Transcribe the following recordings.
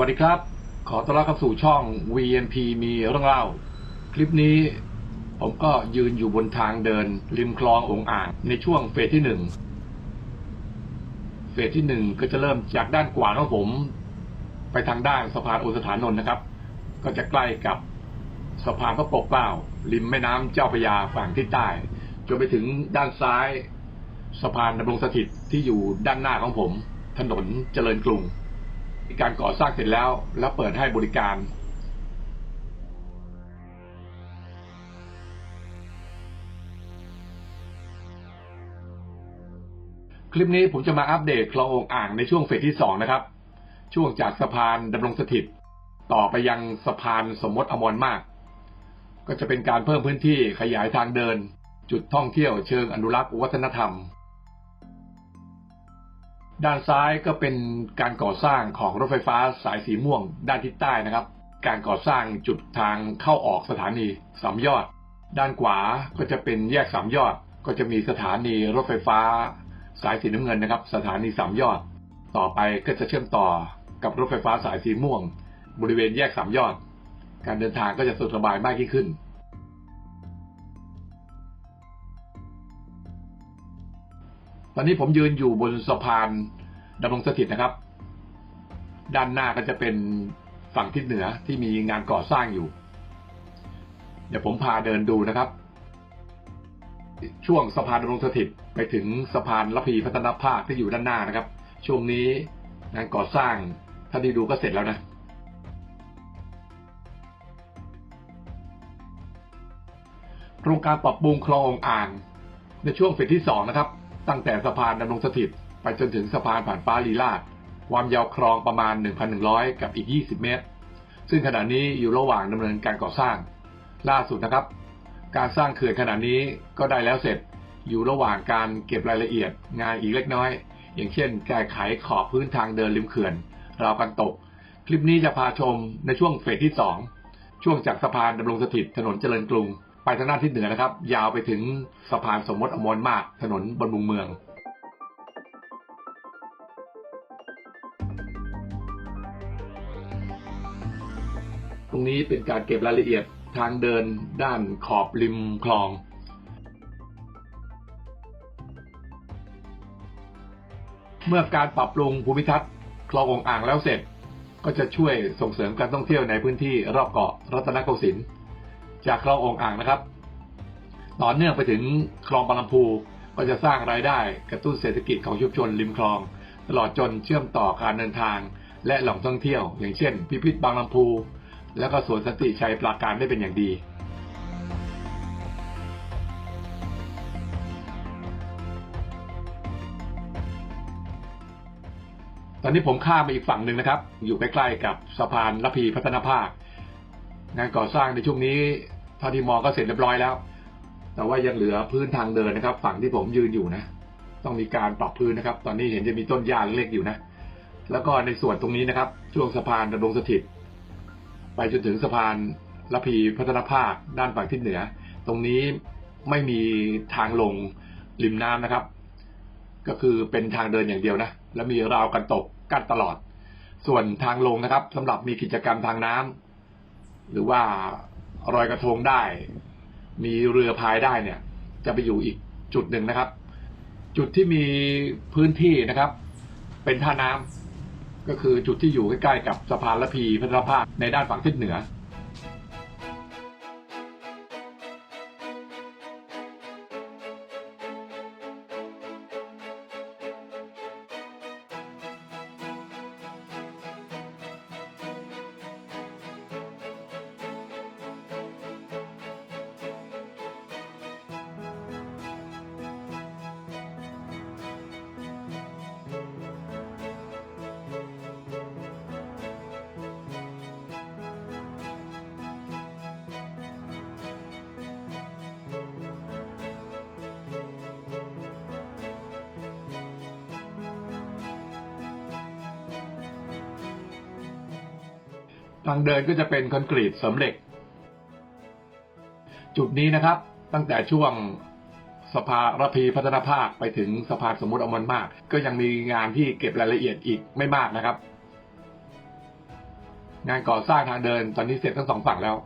สวัสดีครับ ขอต้อนรับเข้าสู่ช่อง VNP มีเรื่องเล่า คลิปนี้ผมก็ยืนอยู่บนทางเดิน ริมคลององอ่าง ในช่วงเฟสที่หนึ่ง เฟสที่หนึ่งก็จะเริ่มจากด้านขวาของผม ไปทางด้านสะพานโอสถานนท์นะครับ ก็จะใกล้กับสะพานพระปกเกล้าริมแม่น้ำเจ้าพระยาฝั่งทิศใต้จนไปถึงด้านซ้าย สะพานดำรงสถิตที่อยู่ด้านหน้าของผม ถนนเจริญกรุง มีการก่อสร้างเสร็จแล้ว แล้วเปิดให้บริการคลิปนี้ผมจะมาอัปเดตคลององอ่างในช่วงเฟสที่สองนะครับ ช่วงจากสะพานดำรงสถิต ต่อไปยังสะพานสมมติอมรมาก ก็จะเป็นการเพิ่มพื้นที่ขยายทางเดิน จุดท่องเที่ยวเชิงอนุรักษ์วัฒนธรรม ด้านซ้ายก็เป็นการก่อสร้างของรถไฟฟ้าสายสีม่วง ด้านทิศใต้นะครับ การก่อสร้างจุดทางเข้าออกสถานีสามยอด ด้านขวาก็จะเป็นแยกสามยอด ก็จะมีสถานีรถไฟฟ้า สายสีน้ำเงินนะครับ สถานีสามยอด ต่อไปก็จะเชื่อมต่อกับรถไฟฟ้าสายสีม่วง บริเวณแยกสามยอด การเดินทางก็จะสะดวกสบายมากยิ่งขึ้น อนนี้ผมยืนอยู่บนสะพานดำรงสถิตนะครับ ด้านหน้าก็จะเป็นฝั่งทิศเหนือที่มีงานก่อสร้างอยู่ เดี๋ยวผมพาเดินดูนะครับ ช่วงสะพานดำรงสถิตไปถึงสะพานระพีพัฒนภาคที่อยู่ด้านหน้านะครับ ช่วงนี้งานก่อสร้างถ้าได้ดูก็เสร็จแล้วนะโครงการปรับปรุงคลององอ่างในช่วงเฟสที่สองนะครับ ตั้งแต่สะพานดำรงสถิตไปจนถึงสะพานผ่านฟ้าลีลาดความยาวคลองประมาณ 1,100 กับอีก 20 เมตร ซึ่งขณะนี้อยู่ระหว่างดำเนินการก่อสร้าง ล่าสุดนะครับ การสร้างเขื่อนขณะนี้ก็ได้แล้วเสร็จอยู่ระหว่างการเก็บรายละเอียดงานอีกเล็กน้อย อย่างเช่นแก้ไขขอบพื้นทางเดินริมเขื่อน ราวกันตก คลิปนี้จะพาชมในช่วงเฟสที่ 2 ช่วงจากสะพานดำรงสถิตถนนเจริญกรุง ไปทางด้านทิศเหนือนะครับ ยาวไปถึงสะพานสมมติอมรมาก ถนนบนบุงเมือง ตรงนี้เป็นการเก็บรายละเอียดทางเดินด้านขอบริมคลองเมื่อการปรับปรุงภูมิทัศน์คลององอ่างแล้วเสร็จ ก็จะช่วยส่งเสริมการท่องเที่ยวในพื้นที่รอบเกาะรัตนโกสินทร์ จากคลององอ่างนะครับ ต่อเนื่องไปถึงคลองบางลำพูก็จะสร้างรายได้กระตุ้นเศรษฐกิจของชุมชนริมคลอง ตลอดจนเชื่อมต่อการเดินทาง และแหล่งท่องเที่ยว อย่างเช่น พิพิธบางลำพู แล้วก็สวนสติชัยปราการได้เป็นอย่างดีตอนนี้ผมข้ามไปอีกฝั่งหนึ่งนะครับ อยู่ใกล้ๆกับสะพานระพีพัฒนภาค งานก่อสร้างในช่วงนี้ เท่าที่มองก็เสร็จเรียบร้อยแล้ว แต่ว่ายังเหลือพื้นทางเดินนะครับ ฝั่งที่ผมยืนอยู่นะ ต้องมีการปรับพื้นนะครับ ตอนนี้เห็นจะมีต้นหญ้าเล็กอยู่นะ แล้วก็ในส่วนตรงนี้นะครับ ช่วงสะพานดำรงสถิต ไปจนถึงสะพานระพีพัฒนภาคด้านฝั่งทิศเหนือ ตรงนี้ไม่มีทางลงริมน้ำนะครับ ก็คือเป็นทางเดินอย่างเดียวนะ แล้วมีราวกันตกกั้นตลอด ส่วนทางลงนะครับสำหรับมีกิจกรรมทางน้ำหรือว่า รอยกระทงได้ มีเรือพายได้เนี่ย จะไปอยู่อีกจุดหนึ่งนะครับ จุดที่มีพื้นที่นะครับ เป็นท่าน้ำก็คือจุดที่อยู่ใกล้ๆกับสะพานละพีพัฒนภาคในด้านฝั่งทิศเหนือ ทางเดินก็จะเป็นคอนกรีตเสริมเหล็ก จุดนี้นะครับ ตั้งแต่ช่วงสภาระพีพัฒนาภาคไปถึงสภาสมมติอมรมาก ก็ยังมีงานที่เก็บรายละเอียดอีกไม่มากนะครับ งานก่อสร้างทางเดินตอนนี้เสร็จทั้งสองฝั่งแล้ว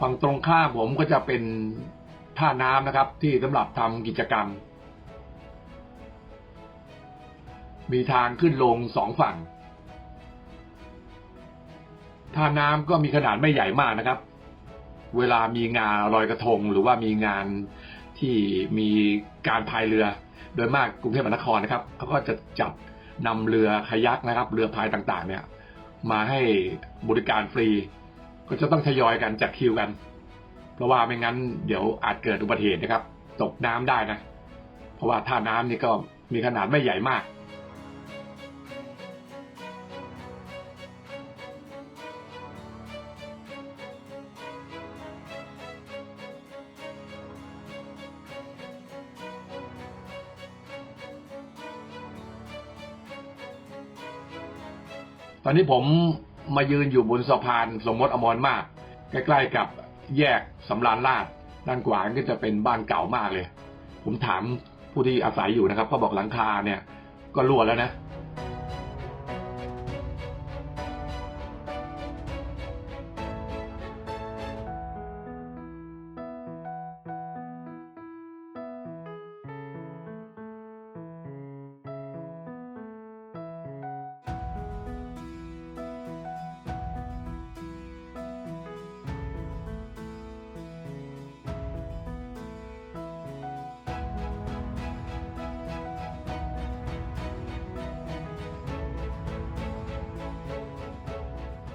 ฝั่งตรงข้ามผมก็จะเป็นท่าน้ำนะครับ ที่สำหรับทำกิจกรรม มีทางขึ้นลงสองฝั่ง ท่าน้ำก็มีขนาดไม่ใหญ่มากนะครับ เวลามีงานลอยกระทงหรือว่ามีงานที่มีการพายเรือ โดยมากกรุงเทพมหานครนะครับเขาก็จะจัดนำเรือคายักนะครับ เรือพายต่างๆ เนี่ย มาให้บริการฟรี ก็จะต้องทยอยกันจัดคิวกัน เพราะว่าไม่งั้นเดี๋ยวอาจเกิดอุบัติเหตุนะครับ ตกน้ำได้นะ เพราะว่าท่าน้ำนี่ก็มีขนาดไม่ใหญ่มาก ตอนนี้ผม มายืนอยู่บนสะพานสมมติอมรมาก ใกล้ๆกับแยกสำราญราชด้านขวาก็จะเป็นบ้านเก่ามากเลย ผมถามผู้ที่อาศัยอยู่นะครับ ก็บอกหลังคาเนี่ย ก็รั่วแล้วนะ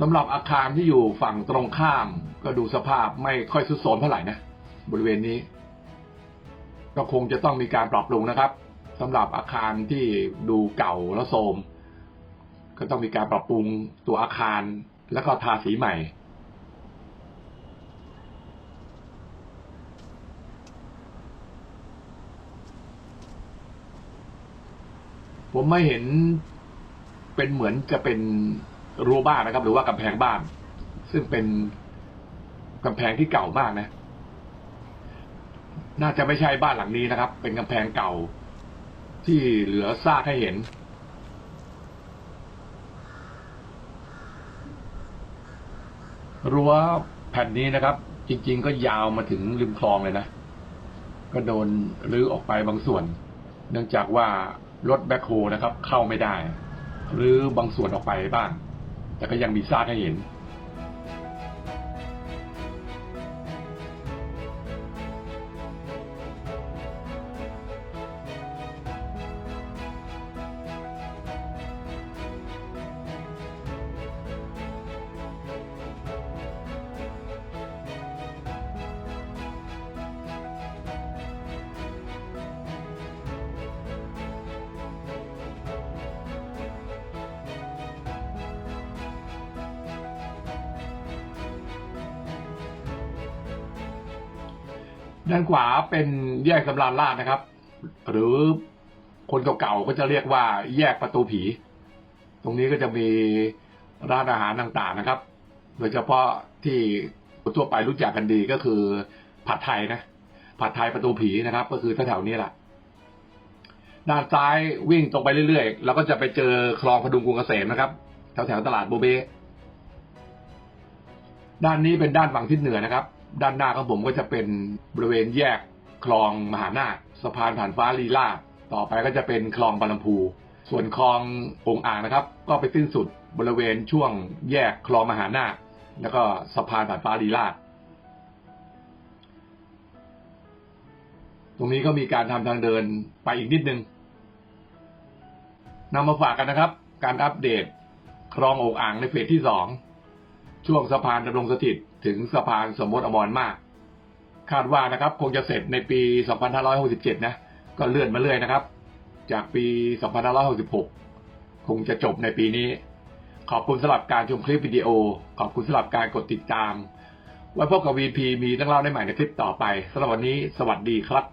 สำหรับอาคารที่อยู่ฝั่งตรงข้าม ก็ดูสภาพไม่ค่อยสุดโทรมเท่าไหร่นะ บริเวณนี้ ก็คงจะต้องมีการปรับปรุงนะครับสำหรับอาคารที่ดูเก่าและโทรมก็ต้องมีการปรับปรุงตัวอาคารแล้วก็ทาสีใหม่ ผมไม่เห็นเป็นเหมือนจะเป็น รั้วบ้านนะครับ หรือว่ากำแพงบ้าน ซึ่งเป็นกำแพงที่เก่ามากนะ น่าจะไม่ใช่บ้านหลังนี้นะครับ เป็นกำแพงเก่าที่เหลือซากให้เห็น รั้วแผ่นนี้นะครับ จริง ๆ ก็ยาวมาถึงริมคลองเลยนะ ก็โดนรื้อออกไปบางส่วน เนื่องจากว่ารถแบ็คโฮนะครับ เข้าไม่ได้ หรือบางส่วนออกไปบ้าง แต่ก็ยังมีซากให้เห็น ด้านขวาเป็นแยกสำราญราชนะครับ หรือคนเก่าๆก็จะเรียกว่าแยกประตูผี ตรงนี้ก็จะมีร้านอาหารต่างๆนะครับ โดยเฉพาะที่ทั่วไปรู้จักกันดีก็คือผัดไทยนะ ผัดไทยประตูผีนะครับ ก็คือแถวๆนี้แหละด้านซ้ายวิ่งตรงไปเรื่อยๆ แล้วก็จะไปเจอคลองพดุงกรุงเกษมนะครับ แถวๆตลาดโบเบ ด้านนี้เป็นด้านฝั่งทิศเหนือนะครับ ด้านหน้าของผมก็จะเป็นบริเวณแยกคลองมหานาคสะพานผ่านฟ้าลีลาต่อไปก็จะเป็นคลองบางลำพู ส่วนคลององอ่างนะครับ ก็ไปสิ้นสุดบริเวณช่วงแยกคลองมหานาคแล้วก็สะพานผ่านฟ้าลีลาตรงนี้ก็มีการทำทางเดินไปอีกนิดนึงนำมาฝากกันนะครับ การอัปเดตคลององอ่างในเฟสที่สองช่วงสะพานดำรงสถิต ถึงสะพานสมมติอมรมาก คาดว่านะครับคงจะเสร็จในปี 2567 นะ ก็เลื่อนมาเรื่อยนะครับ จากปี 2566 คงจะจบในปีนี้ ขอบคุณสำหรับการชมคลิปวิดีโอ ขอบคุณสำหรับการกดติดตาม ไว้พบกับ VP มีเรื่องเล่าได้ใหม่ในคลิปต่อไปสำหรับวันนี้ สวัสดีครับ